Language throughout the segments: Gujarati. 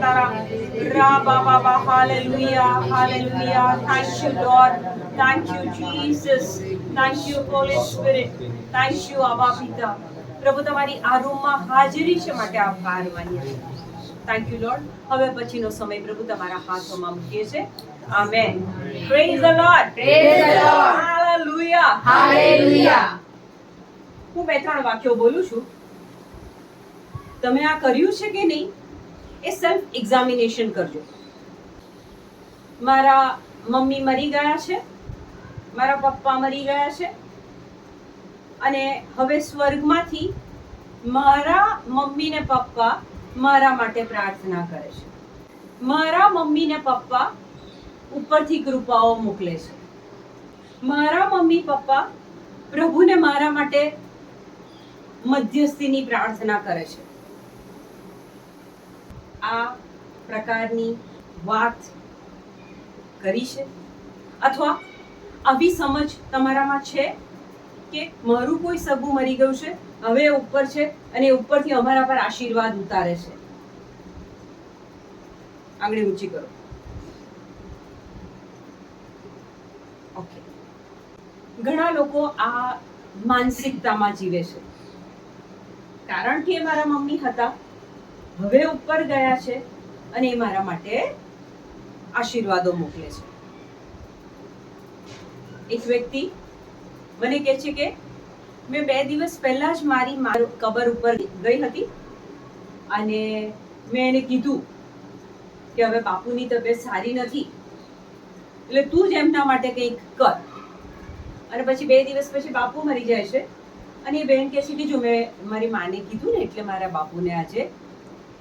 tara ra baba ba hallelujah hallelujah thank you lord thank you jesus thank you holy spirit thank you abba પિતા પ્રભુ તમારી આ રૂમમાં હાજરી છે માટે આભાર માનીએ થેન્ક યુ લોર્ડ હવે પછીનો સમય પ્રભુ તમારા હાથોમાં મૂકીએ છે amen praise the lord praise the lord hallelujah hallelujah હું બે ત્રણ વાક્યો બોલું છું. તમે આ કર્યું છે કે નહીં? એ સેલ્ફ એક્ઝામિનેશન કરજો. મારા મમ્મી મરી ગયા છે. મારા પપ્પા મરી ગયા છે. અને હવે સ્વર્ગમાંથી મારા મમ્મી ને પપ્પા મારા માટે પ્રાર્થના કરે છે. મારા મમ્મી ને પપ્પા ઉપરથી કૃપાઓ મોકલે છે. મારા મમ્મી પપ્પા પ્રભુને મારા માટે મધ્યસ્થીની પ્રાર્થના કરે છે. આ પ્રકારની વાત કરી છે અથવા આવી સમજ તમારામાં છે કે મારું કોઈ સગું મરી ગયું છે? હવે ઉપર છે અને ઉપરથી અમારા પર આશીર્વાદ ઉતારે છે. આંગળી ઊંચી કરો. ઓકે ઘણા લોકો આ માનસિકતામાં જીવે છે. કારણ કે મારા મમ્મી હતા. હવે ઉપર ગયા છે અને એ મારા માટે આશીર્વાદો મોકલે છે. એક વ્યક્તિ મને કહે છે કે મેં બે દિવસ પહેલા જ મારી કબર ઉપર ગઈ હતી અને મેં એને કીધું કે હવે બાપુની તબિયત સારી નથી. એટલે તું જ એમના માટે કંઈક કર. અને પછી બે દિવસ પછી બાપુ મરી જાય છે. અને એ બેન કહે છે કે જો મેં મારી માને કીધું ને એટલે મારા બાપુને આજે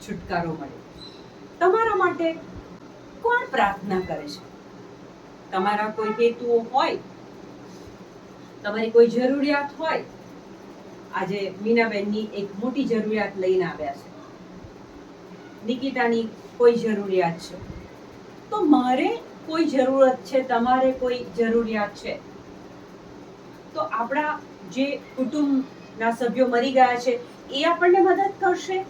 છુટકારો મળ્યો તમારા માટે કોણ પ્રાર્થના કરે છે? તમારા કોઈ હેતુઓ હોય? તમારી કોઈ જરૂરિયાત હોય? આજે મીનાબેનની એક મોટી જરૂરિયાત લઈને આવ્યા છે. નિકિતાની કોઈ જરૂરિયાત છે? તો મારે કોઈ જરૂરત છે, તમારે કોઈ જરૂરિયાત છે? તો આપણા જે કુટુંબના સભ્યો મરી ગયા છે, એ આપણને મદદ કરશે?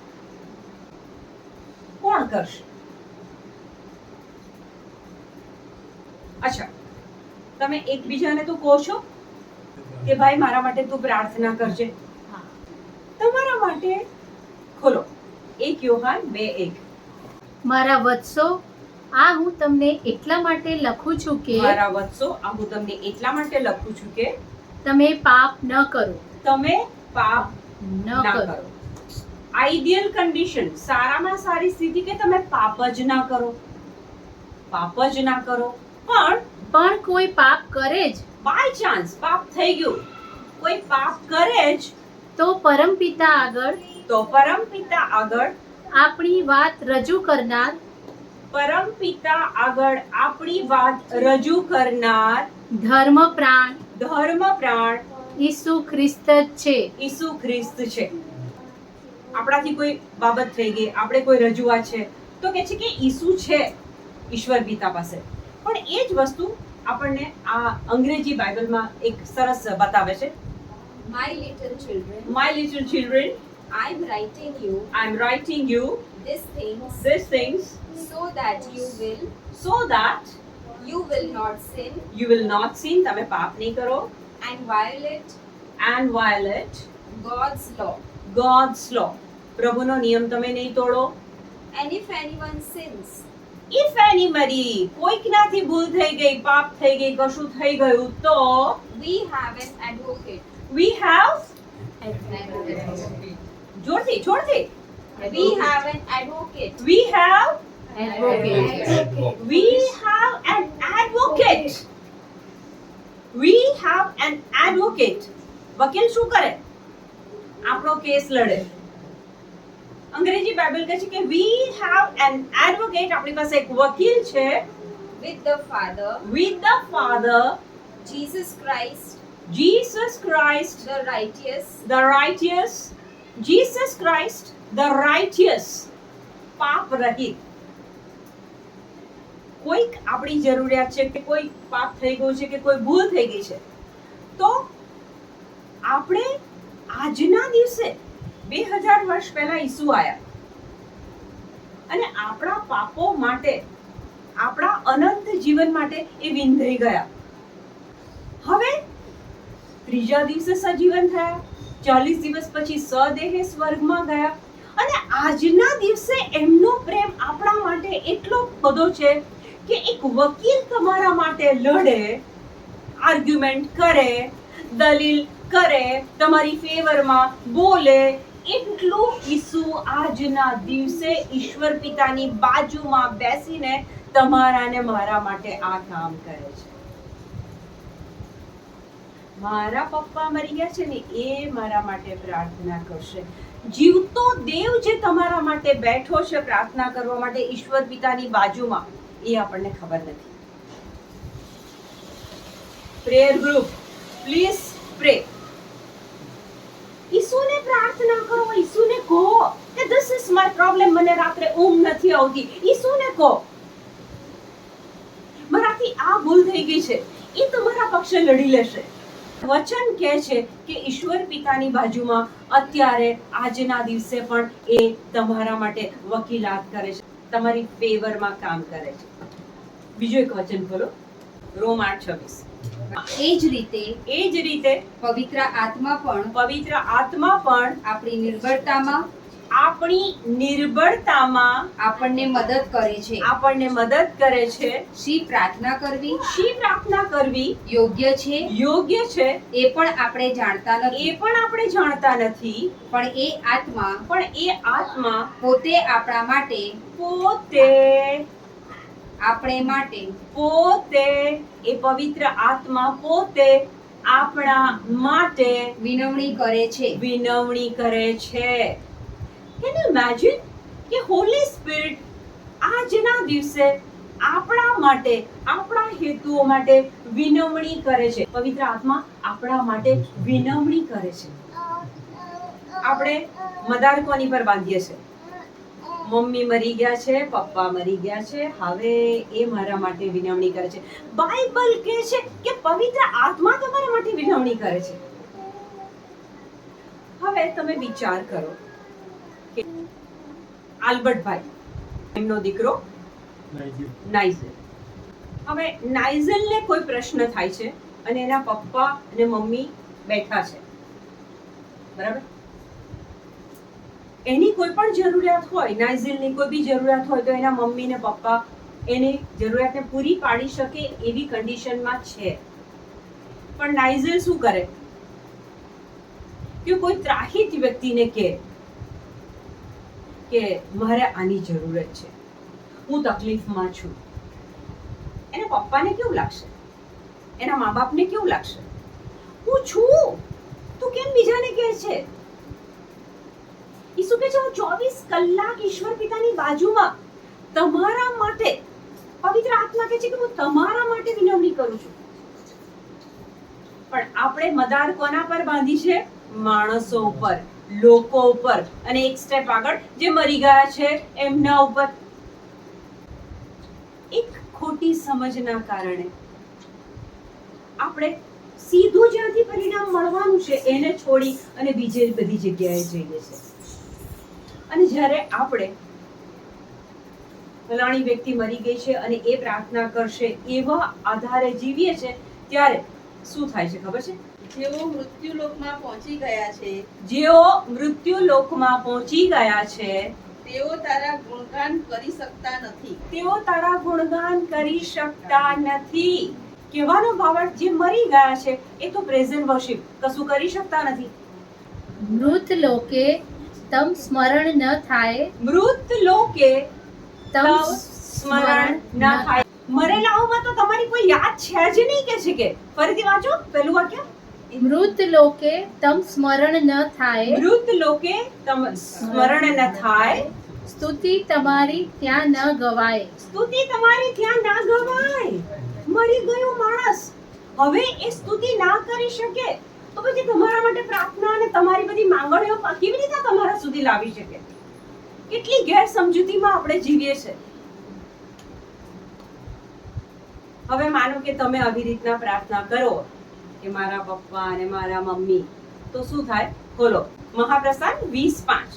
કોણ કરશે? અચ્છા, તમે એકબીજાને તો કહો છો કે ભાઈ મારા માટે તું પ્રાર્થના કરજે. તમારા માટે? ખોલો. એક યોહાન બે એક. મારા વત્સો આ હું તમને એટલા માટે લખું છું કે મારા વત્સો આ હું તમને એટલા માટે લખું છું કે તમે પાપ ન કરો. તમે પાપ ન કરો. આઈડિયલ કન્ડિશન સારામાં સારી સ્થિતિ કે તમે પાપ જ ના કરો? પાપ જ ના કરો. પણ પણ કોઈ પાપ કરે જ. બાય ચાન્સ પાપ થઈ ગયું. કોઈ પાપ કરે જ તો પરમપિતા આગળ તો પરમ પિતા આગળ આપણી વાત રજૂ કરનાર પરમ પિતા આગળ આપણી વાત રજૂ કરનાર ધર્મ પ્રાણ ધર્મ પ્રાણ ઈસુ ખ્રિસ્ત છે. ઈસુ ખ્રિસ્ત છે. આપણાથી કોઈ બાબત થઈ ગઈ આપણે કોઈ રજૂઆત છે. તો કે છે કે ઈસુ છે ઈશ્વર પિતા પાસે. પણ એ જ વસ્તુ આપણને આ અંગ્રેજી બાઇબલમાં એક સરસ બતાવે છે. My little children, my little children I'm writing you I am writing you these things these things so that you will so that you will not sin you will not sin તમે પાપ નહીં કરો and violate and violate God's law. God's law પ્રભુનો નિયમ તમે નહીં તોડો And if anyone sins, if anybody કોઈકનાથી ભૂલ થઈ ગઈ પાપ થઈ ગઈ કશું થઈ ગયું તો we have an advocate. we have. જોરથી જોરથી We have an advocate. we have Advocate. we have an advocate we have an advocate વકીલ શું કરે આપણો કેસ લડે અંગ્રેજી બાઇબલ કહે છે કે વી હેવ એન એડવોકેટ આપણી પાસે એક વકીલ છે with the father with the father Jesus Christ, Jesus Christ the righteous. the righteous. Jesus Christ the righteous. પાપ રહિત. કોઈક આપણી જરૂરિયાત છે કે કોઈ પાપ થઈ ગયું છે કે કોઈ ભૂલ થઈ ગઈ છે. તો આપણે આજના દિવસે બે હજાર વર્ષ પહેલા ઈસુ આયા. અને આપણા પાપો માટે આપણા અનંત જીવન માટે એ વિંધાઈ ગયા. હવે ત્રીજા દિવસે સજીવન થયા. ચાલીસ દિવસ પછી સદેહે સ્વર્ગમાં ગયા. અને આજના દિવસે એમનો પ્રેમ આપણા માટે એટલો બધો છે કે એક વકીલ તમારા માટે લડે આર્ગ્યુમેન્ટ કરે, દલીલ કરે, તમારી ફેવરમાં બોલે, એટલું ઈસુ આજના દિવસે ઈશ્વર પિતાની બાજુમાં બેસીને તમારા ને મારા માટે આ કામ કરે છે. મારા પપ્પા મરી ગયા છે ને એ મારા માટે પ્રાર્થના કરશે. જીવતો દેવ જે તમારા માટે બેઠો છે પ્રાર્થના કરવા માટે ઈશ્વર પિતાની બાજુમાં, એ આપણને ખબર નથી. પ્રેયર ગ્રુપ પ્લીઝ પ્રે ઈસુને પ્રાર્થના કરો, ઈસુને કહો કે ધીસ ઇઝ માય પ્રોબ્લેમ મને રાત્રે ઊંઘ નથી આવતી. ઈસુને કહો. મારાથી આ ભૂલ થઈ ગઈ છે. એ તમારા પક્ષે લડી લેશે. વચન કહે છે કે ઈશ્વર પિતાની બાજુમાં અત્યારે આજના દિવસે પણ એ તમારા માટે વકીલાત કરે છે. તમારી ફેવરમાં કામ કરે છે. બીજું એક વચન બોલો રોમ આઠ છવ્વીસ. એ જ રીતે એ જ રીતે પવિત્ર આત્મા પણ પવિત્ર આત્મા પણ આપણી નિર્બળતામાં આપણી નિર્બળતામાં આપણને મદદ કરે છે. આપણને મદદ કરે છે. શી પ્રાર્થના કરવી? શી પ્રાર્થના કરવી? યોગ્ય છે? યોગ્ય છે. એ પણ આપણે જાણતા નથી. એ પણ આપણે જાણતા નથી. પણ એ આત્મા પણ એ આત્મા પોતે આપણા માટે પોતે આપણે માટે પોતે એ પવિત્ર આત્મા પોતે આપણા માટે વિનવણી કરે છે. વિનવણી કરે છે. કેન યુ ઇમેજિન કે હોલી સ્પિરિટ આજના દિવસે આપણા માટે, આપણા હેતુઓ માટે વિનવણી કરે છે? પવિત્ર આત્મા આપણા માટે વિનવણી કરે છે. આપણે મદાર કોની પર બાંધીએ છે. મમ્મી મરી ગયા છે, પપ્પા મરી ગયા છે, હવે એ મારા માટે વિનવણી કરે છે. બાઇબલ કહે છે કે પવિત્ર આત્મા તમારા માટે વિનવણી કરે છે. હવે તમે વિચાર કરો. આલ્બર્ટભાઈ. એમનો દીકરો નાઇઝેલ હવે નાઇઝલને કોઈ પ્રશ્ન થાય છે અને એના પપ્પા અને મમ્મી બેઠા છે. બરાબર? એની કોઈ પણ જરૂરિયાત હોય નાઇઝલની કોઈ બી જરૂરિયાત હોય તો એના મમ્મી ને પપ્પા એની જરૂરિયાતને પૂરી પાડી શકે એવી કન્ડિશનમાં છે. પણ નાઇઝેલ શું કરે? કે કોઈ ત્રાહિત વ્યક્તિને કહે કે મારે આની જરૂરત છે. હું તકલીફમાં છું. એના પપ્પાને કેવું લાગશે? એના મા બાપને કેવું લાગશે? હું છું? તું કેમ બીજાને કહે છે? ઈસુ કે છે? હું ચોવીસ કલાક ઈશ્વર પિતાની બાજુમાં તમારા માટે પવિત્ર આત્મા કહે છે કે હું તમારા માટે વિનવણી કરું છું. પણ આપણે મદાર કોના પર બાંધી છે? માણસો ઉપર. લોકો ઉપર. અને એક સ્ટેપ આગળ, જે મરી ગયા છે, એમના ઉપર. એક ખોટી સમજના કારણે આપણે સીધું જ્યાંથી પરિણામ મળવાનું છે, એને છોડી અને બીજે બધી જગ્યાએ જઈએ છે અને જ્યારે આપણે ફલાણી વ્યક્તિ મરી ગઈ છે અને એ પ્રાર્થના કરશે એવા આધારે જીવીએ છે ત્યારે શું થાય છે ખબર છે? જેઓ મૃત્યુલોકમાં પહોંચી ગયા છે જેઓ મૃત્યુ પહોંચી ગયા છે તેઓ તારા ગુણગાન કરી શકતા નથી. તેઓ તારા ગુણગાન કરી શકતા નથી. કહેવાનો ભાવાર્થ જે મરી ગયા છે એ તો પ્રેઝન્ટ વર્શિપ કશું કરી શકતા નથી. મૃત લોકે તમ સ્મરણ ન થાય. મૃત લોકે તમ સ્મરણ ન થાય. મરેલાઓમાં તો તમારી કોઈ યાદ છે જ નહીં કે છે કે? ફરીથી વાંચો પહેલું વાક્ય. મૃત લોકે તમ સ્મરણ ન થાય. મૃત લોકે તમ સ્મરણ ન થાય. સ્તુતિ તમારી ત્યાં ન ગવાય. સ્તુતિ તમારી ત્યાં ના ગવાય. મરી ગયો માણસ. હવે એ સ્તુતિ ના કરી શકે તો પછી તમારા માટે પ્રાર્થના અને તમારી બધી માંગણીઓ કેવી રીતે તમારા સુધી લાવી શકે? કેટલી ગેરસમજૂતીમાં આપણે જીવીએ છે. હવે માનો કે તમે આવી રીતના પ્રાર્થના કરો. કે મારા પપ્પા અને મારા મમ્મી. તો શું થાય? બોલો. મહાપ્રસાદ વીસ પાંચ.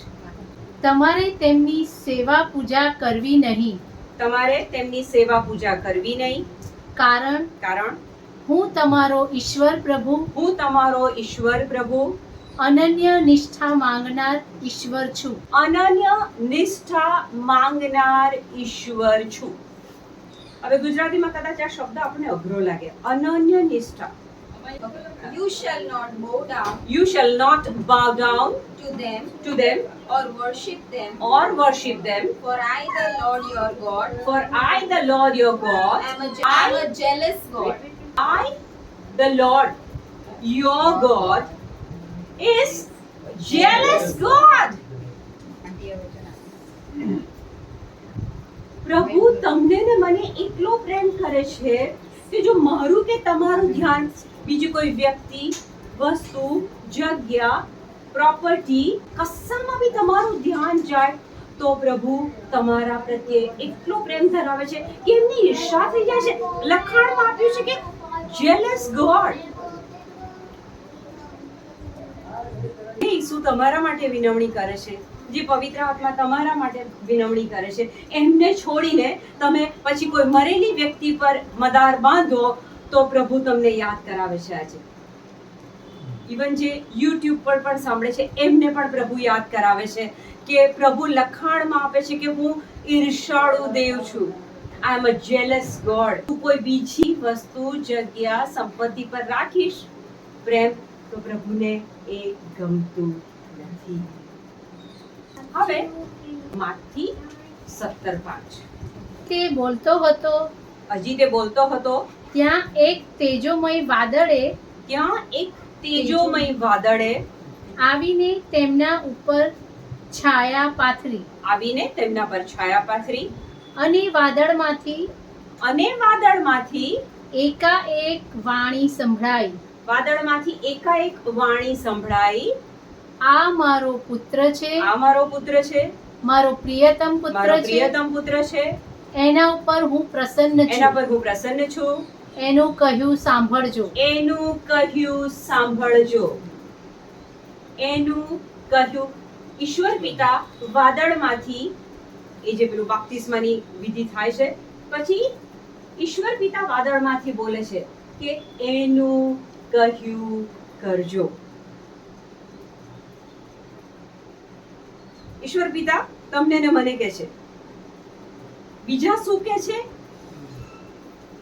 તમારે તેમની સેવા પૂજા કરવી નહીં. તમારે તેમની સેવા પૂજા કરવી નહીં. કારણ? કારણ? હું તમારો ઈશ્વર પ્રભુ. હું તમારો ઈશ્વર પ્રભુ. અનન્ય નિષ્ઠા માંગનાર ઈશ્વર છું. અનન્ય નિષ્ઠા માંગનાર ઈશ્વર છું. હવે ગુજરાતીમાં કદાચ આ શબ્દ આપણને અઘરો લાગે. અનન્ય નિષ્ઠા. You shall not bow down You shall not bow down to them to them or worship them, or worship them for I, the Lord your God, for I the Lord your God am a, je- am a jealous God. I the Lord your God is jealous God પ્રભુ તમને ને મને એટલો પ્રેમ કરે છે કે જો મારું કે તમારું ધ્યાન બીજી કોઈ વ્યક્તિ, વસ્તુ, જગ્યા પ્રોપર્ટી કશામાં બી તમારું ધ્યાન જાય, તો પ્રભુ તમારા પ્રત્યે એટલો પ્રેમ ધરાવે છે કે એમની ઈર્ષા થઈ જાય છે. લખાણમાં આપ્યું છે કે જેલસ ગોડ ઈસુ તમારા માટે વિનવણી કરે છે. જે પવિત્ર આત્મા તમારા માટે વિનવણી કરે છે. એમને છોડીને તમે પછી કોઈ મરેલી વ્યક્તિ પર મદાર બાંધો તો પ્રભુ તમને યાદ કરાવે છે આજે. ઇવન જે યુટ્યુબ પર પણ સાંભળે છે એમને પણ પ્રભુ યાદ કરાવે છે કે પ્રભુ લખાણમાં આપે છે કે હું ઈર્ષાળુ દેવ છું. આઈ એમ અ જેલસ ગોડ તું કોઈ બીજી વસ્તુ જગ્યા સંપત્તિ પર રાખીશ? પ્રેમ તો પ્રભુને એ ગમતું નથી. હવે માથી સત્તર પાંચ. તે બોલતો હતો. હજી તે બોલતો હતો ત્યાં એક તેજોમય વાદળે ત્યાં એક તેજોમય વાદળે આવીને તેમના ઉપર છાયા પાથરી. આવીને તેમના પર છાયા પાથરી. અને વાદળમાંથી અને વાદળમાંથી એકાએક વાણી સંભળાઈ. વાદળમાંથી એકાએક વાણી સંભળાઈ. આ મારો પુત્ર છે. આ મારો પુત્ર છે. મારો પ્રિયતમ પુત્ર છે. પ્રિયતમ પુત્ર છે. એના ઉપર હું પ્રસન્ન એના પર હું પ્રસન્ન છું. એનું કહ્યું સાંભળજો. એનું કહ્યું સાંભળજો. એનું કહ્યું ઈશ્વર પિતા વાદળમાંથી, એ જે પેલું બાપ્તિસ્માની વિધિ થાય છે, પછી ઈશ્વર પિતા વાદળમાંથી બોલે છે કે એનું કહ્યું કરજો. ઈશ્વર પિતા તમને ને મને કે છે. બીજા શું કે છે?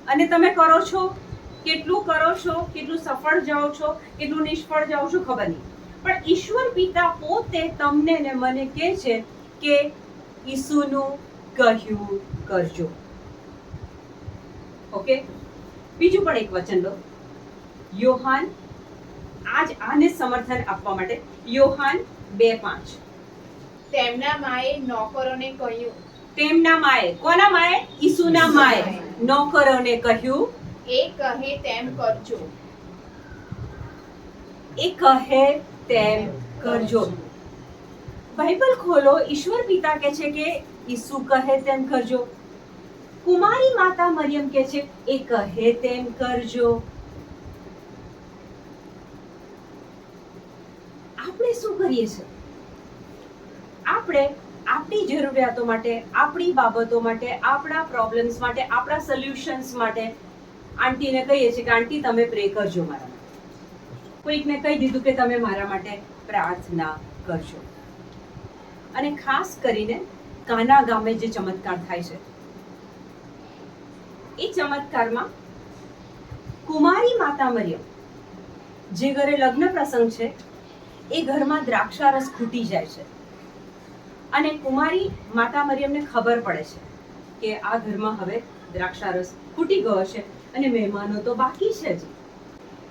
અને તમે કરો છો? કેટલું કરો છો? કેટલું સફળ જાઓ છો? કેટલું નિષ્ફળ જાઓ છો? ખબર નહીં. પણ ઈશ્વર પિતા પોતે તમને ને મને કહે છે કે ઈસુનું કહ્યું કરજો. ઓકે? બીજું પણ એક વચન લો. યોહાન આજ આને સમર્થન આપવા માટે. યોહાન બે પાંચ. તેમના માએ નોકરોને કહ્યું. તેમના માએ કોના માએ? ઈસુના માએ. નોકરોને કહ્યું એ કહે તેમ કરજો. એ કહે તેમ કરજો. બાઇબલ ખોલો ઈશ્વર પિતા કહે છે કે ઈસુ કહે તેમ કરજો. કુમારી માતા મરિયમ કહે છે એ કહે તેમ કરજો. આપણે શું કરીએ છીએ? આપણે આપણી જરૂરિયાતો માટે, આપણી બાબતો માટે, આપણા પ્રોબ્લેમ્સ માટે, આપણા સોલ્યુશન્સ માટે આંટીને કહીએ છીએ કે, આંટી, તમે પ્રે કરજો મારા માટે. કોઈકને કહી દીધું કે, તમે મારા માટે પ્રાર્થના કરજો. અને ખાસ કરીને કાના ગામે જે ચમત્કાર થાય છે, એ ચમત્કારમાં કુમારી માતા મરિયમ, જે ઘરે લગ્ન પ્રસંગ છે, એ ઘરમાં દ્રાક્ષારસ ખૂટી જાય છે. અને કુમારી માતા મરિયમને ખબર પડે છે કે આ ઘરમાં હવે દ્રાક્ષારસ ખૂટી ગયો છે અને મહેમાનો તો બાકી છે જ.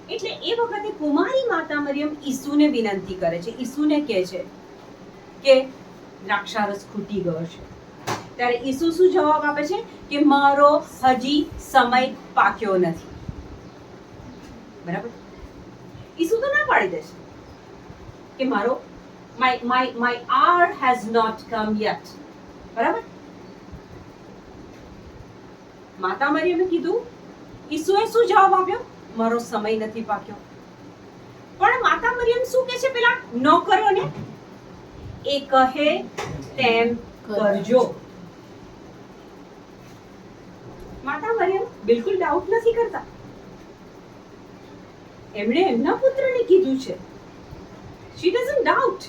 એટલે એ વખતે કુમારી માતા મરિયમ ઈસુને વિનંતી કરે છે. ઈસુને કહે છે કે દ્રાક્ષારસ ખૂટી ગયો છે. ત્યારે ઈસુ શું જવાબ આપે છે? કે મારો હજી સમય પાક્યો નથી. બરાબર? ઈસુ તો ના પાડી દેશે કે મારો my my my hour has not come yet. બરાબર? માતા મરિયમે કીધું, ઈસુએ શું જવાબ આપ્યો? મારો સમય નથી પાક્યો. પણ માતા મરિયમ શું કહે છે પેલા? નોકરોને એ કહે, તેમ કરજો. માતા મરિયમ બિલકુલ ડાઉટ નથી કરતા. એમણે એમના પુત્રને કીધું છે. શી ડઝન્ટ ડાઉટ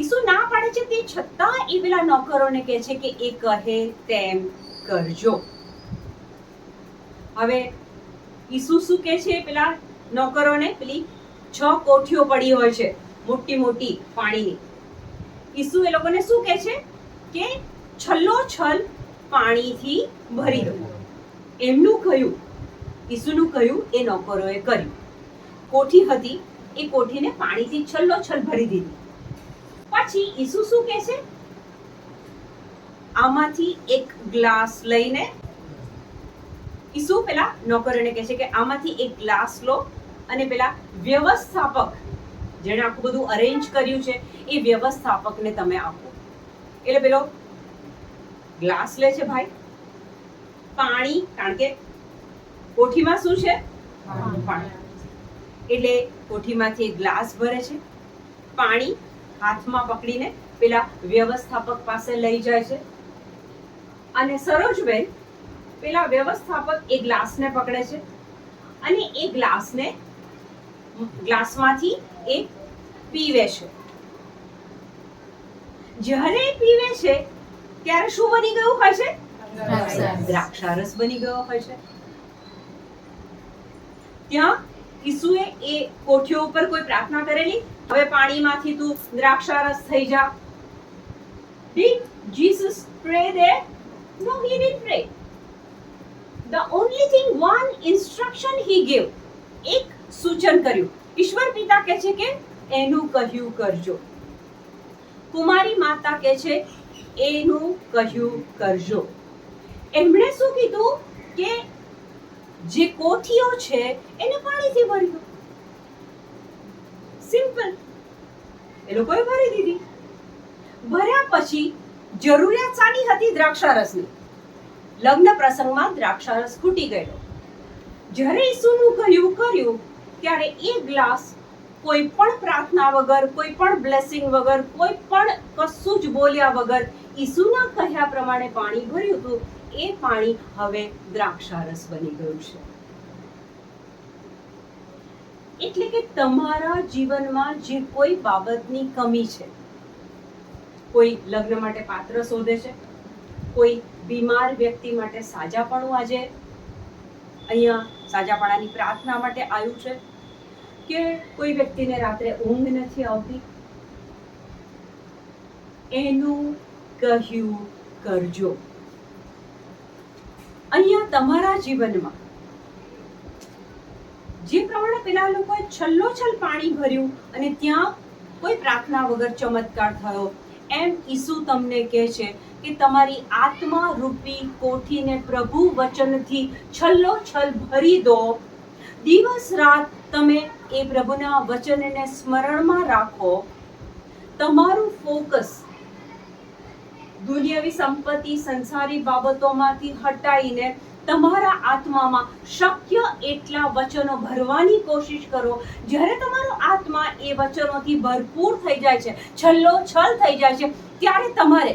ઈસુ ના પાડે છે તે છતાં એ પેલા નોકરોને કહે છે કે એ કહે તેમ કરજો. હવે ઈસુ શું કહે છે પેલા નોકરોને? પેલી છ કોઠીઓ પડી હોય છે, મોટી મોટી પાણીની. ઈસુ એ લોકોને શું કહે છે? કે છલ્લો છલ પાણીથી ભરી દો. એમનું કહ્યું, ઈસુનું કહ્યું, એ નોકરોએ કર્યું. કોઠી હતી, એ કોઠીને પાણીથી છલ્લો છલ ભરી દીધી. પછી ઈસુ શું કહે છે? આમાંથી એક ગ્લાસ લઈને ઈસુ પેલા નોકરોને કહે છે કે આમાંથી એક ગ્લાસ લો અને પેલા વ્યવસ્થાપક જેણે આખું બધું અરેન્જ કર્યું છે એ વ્યવસ્થાપકને તમે આપો. એટલે પેલો ગ્લાસ લે છે ભાઈ. પાણી કારણ કે કોઠીમાં શું છે? પાણી. એટલે કોઠીમાંથી એક ગ્લાસ ભરે છે. પાણી હાથમાં પકડીને પેલા વ્યવસ્થાપક પાસે લઈ જાય છે. અને સરોજબેન પેલા વ્યવસ્થાપક એ ગ્લાસને પકડે છે. અને એ ગ્લાસને ગ્લાસમાંથી એ પીવે છે. જ્યારે એ પીવે છે ત્યારે શું બની ગયું હોય છે? દ્રાક્ષારસ. દ્રાક્ષારસ બની ગયો હોય છે. ત્યાં ઈસુએ એ કોઠીઓ ઉપર કોઈ પ્રાર્થના કરેલી? હવે પાણીમાંથી તું દ્રાક્ષારસ થઈ જા. Did Jesus pray there? No, he didn't pray. The only thing, one instruction he gave, એક સૂચન કર્યું. ઈશ્વર પિતા કહે છે કે એનું કહ્યું કરજો. કુમારી માતા કહે છે એનું કહ્યું કરજો. એમણે શું કીધું? કે જે કોથીઓ છે, એને પાણીથી ભરી દો. સિમ્પલ એ લોકોએ ભરી દીધી. ભર્યા પછી જરૂરિયાત સાની હતી દ્રાક્ષારસની. લગ્ન પ્રસંગમાં દ્રાક્ષારસ ખૂટી ગયો જ્યારે ઈસુનું કહ્યું કર્યું, ત્યારે એ ગ્લાસ કોઈ પણ પ્રાર્થના વગર, કોઈ પણ બ્લેસિંગ વગર, કોઈ પણ કશું જ બોલ્યા વગર ઈસુના કહ્યા પ્રમાણે પાણી ભર્યું હતું. એ પાણી હવે દ્રાક્ષારસ બની ગયું છે. એટલે કે તમારા જીવનમાં જે કોઈ બાબતની કમી છે, કોઈ લગ્ન માટે પાત્ર શોધે છે, કોઈ બીમાર વ્યક્તિ માટે સાજાપણું આજે અહીંયા સાજાપણાની પ્રાર્થના માટે આવ્યું છે, કે કોઈ વ્યક્તિને રાત્રે ઊંઘ નથી આવતી? એનું કહ્યું કરજો. અહીંયા તમારા જીવનમાં જે પ્રમાણે પેલા લોકોએ છલ્લોછલ પાણી ભર્યું અને ત્યાં કોઈ પ્રાર્થના વગર ચમત્કાર થયો, એમ ઈસુ તમને કહે છે કે તમારી આત્મા રૂપી કોઠીને પ્રભુ વચનથી છલ્લોછલ ભરી દો. દિવસ રાત તમે એ પ્રભુના વચનને સ્મરણમાં રાખો. તમારું ફોકસ દુનિયાવી સંપત્તિ સંસારી બાબતોમાંથી હટાઈને તમારા આત્મામાં શક્ય એટલા વચનો ભરવાની કોશિશ કરો. જ્યારે તમારો આત્મા એ વચનોથી ભરપૂર થઈ જાય છે, છલ્લો છલ થઈ જાય છે, ત્યારે તમારે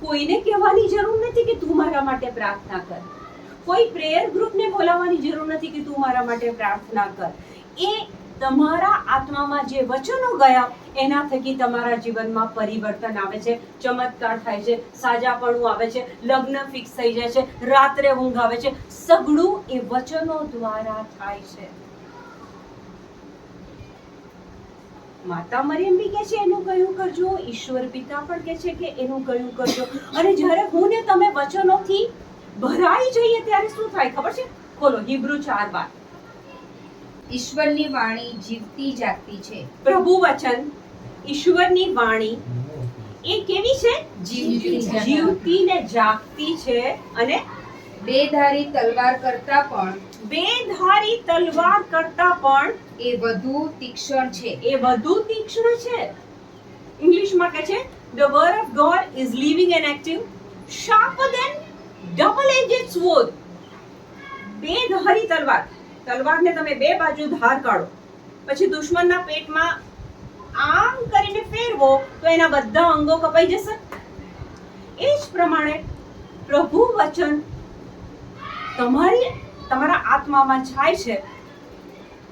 કોઈને કહેવાની જરૂર નથી કે તું મારા માટે પ્રાર્થના કર. કોઈ પ્રેયર ગ્રુપને બોલાવવાની જરૂર નથી કે તું મારા માટે પ્રાર્થના કર. એ તમારા આત્મામાં જે વચનો ગયા એના થકી તમારા જીવનમાં પરિવર્તન આવે છે, ચમત્કાર થાય છે, સાજાપણું આવે છે, લગ્ન ફિક્સ થઈ જાય છે, રાત્રે ઊંઘ આવે છે. સગળું એ વચનો દ્વારા થાય છે. માતા મરિયમ બી કે છે, એનું કયું કરજો? ઈશ્વર પિતા પણ કે છે કે, એનું કયું કરજો? અને જ્યારે હું ને તમે વચનોથી ભરાઈ જઈએ, ત્યારે શું થાય ખબર છે? ખોલો, હિબ્રુ ચાર બાર. ઈશ્વરની વાણી જીવતી જાગતી છે. પ્રભુ વચન ઈશ્વરની વાણી એ કેવી છે? જીવતી જીવતી ને જાગતી છે અને બેધારી તલવાર કરતા પણ બેધારી તલવાર કરતા પણ એ વધુ તીક્ષ્ણ છે. એ વધુ તીક્ષ્ણ છે. ઇંગ્લિશમાં કહે છે the word of God is living and active sharper than double edged sword બેધારી તલવાર. તલવારને તમે બે બાજુ ધાર કાઢો. પછી દુશ્મનના પેટમાં આમ કરીને ફેરવો તો એના બધા અંગો કપાઈ જશે. એ જ પ્રમાણે પ્રભુ વચન તમારી, તમારા આત્મામાં છાય છે.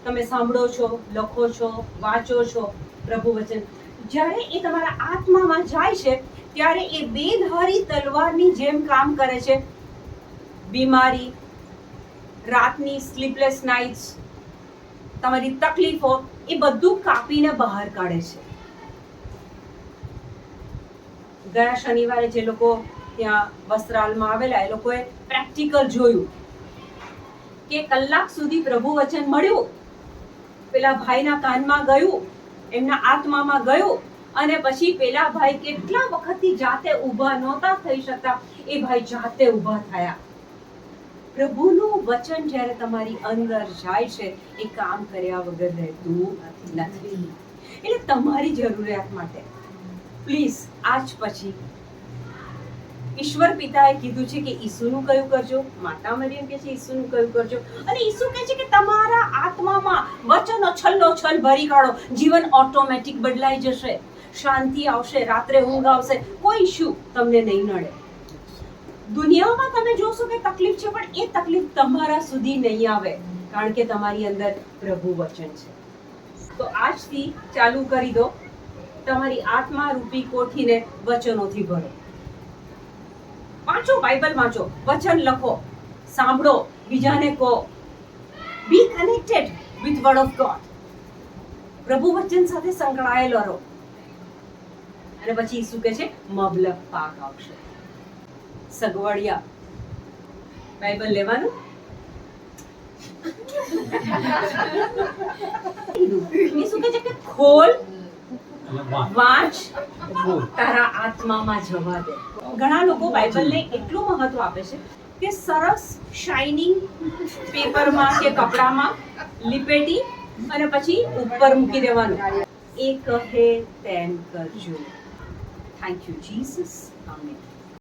તમે સાંભળો છો, લખો છો, વાંચો છો પ્રભુ વચન. જ્યારે એ તમારા આત્મામાં જાય છે, ત્યારે એ બેધારી તલવારની જેમ કામ કરે છે. બીમારી રાતની સ્લીપલેસ નાઇટ્સ તમારી તકલીફો, એ બધું કાપીને બહાર કાઢે છે. ગયા શનિવારે જે લોકો ત્યાં વસ્ત્રાલમાં આવેલા, એ લોકોએ પ્રેક્ટિકલ જોયું કે કલાક સુધી પ્રભુ વચન મળ્યું, પેલા ભાઈના કાનમાં ગયું, એમના આત્મામાં ગયું, અને પછી પેલા ભાઈ કેટલા વખતથી જાતે ઊભા નહોતા થઈ શકતા, એ ભાઈ જાતે ઊભા થયા. પ્રભુનું વચન જ્યારે તમારી અંદર જાય છે, એ કામ કર્યા વગર રહેતું નથી. એટલે તમારી જરૂરિયાત માટે, પ્લીઝ, આજ પછી ઈશ્વર પિતાએ કીધું છે કે ઈસુનું કયું કરજો? માતા મરિયમ કે છે ઈસુનું કયું કરજો? અને ઈસુ કહે છે કે તમારા આત્મામાં વચનો છલ્લો છલ ભરી કાઢો. જીવન ઓટોમેટિક બદલાઈ જશે. શાંતિ આવશે, રાત્રે ઊંઘ આવશે. કોઈ ઇશ્યુ તમને નહીં નડે. દુનિયામાં તમે જોશો કે તકલીફ છે, પણ એ તકલીફ તમારા સુધી નહીં આવે, કારણ કે તમારી અંદર પ્રભુ વચન છે. તો આજથી ચાલુ કરી દો. તમારી આત્મા રૂપી કોઠીને વચનોથી ભરો. વાંચો, બાઇબલ વાંચો, વચન લખો, સાંભળો, બીજાને કહો. Be connected with word of God પ્રભુ વચન સાથે સંકળાયેલો રહો. અને પછી શું કે છે મબલક પાક આવશે. સગવડિયા. બાઇબલ લેવાનું? ઘણા લોકો બાઇબલને એટલું મહત્વ આપે છે કે સરસ શાઇનિંગ પેપરમાં કે કપડામાં લીપેટી અને પછી ઉપર મૂકી દેવાનું. એ કહે તેમ કરજો. Thank you Jesus amen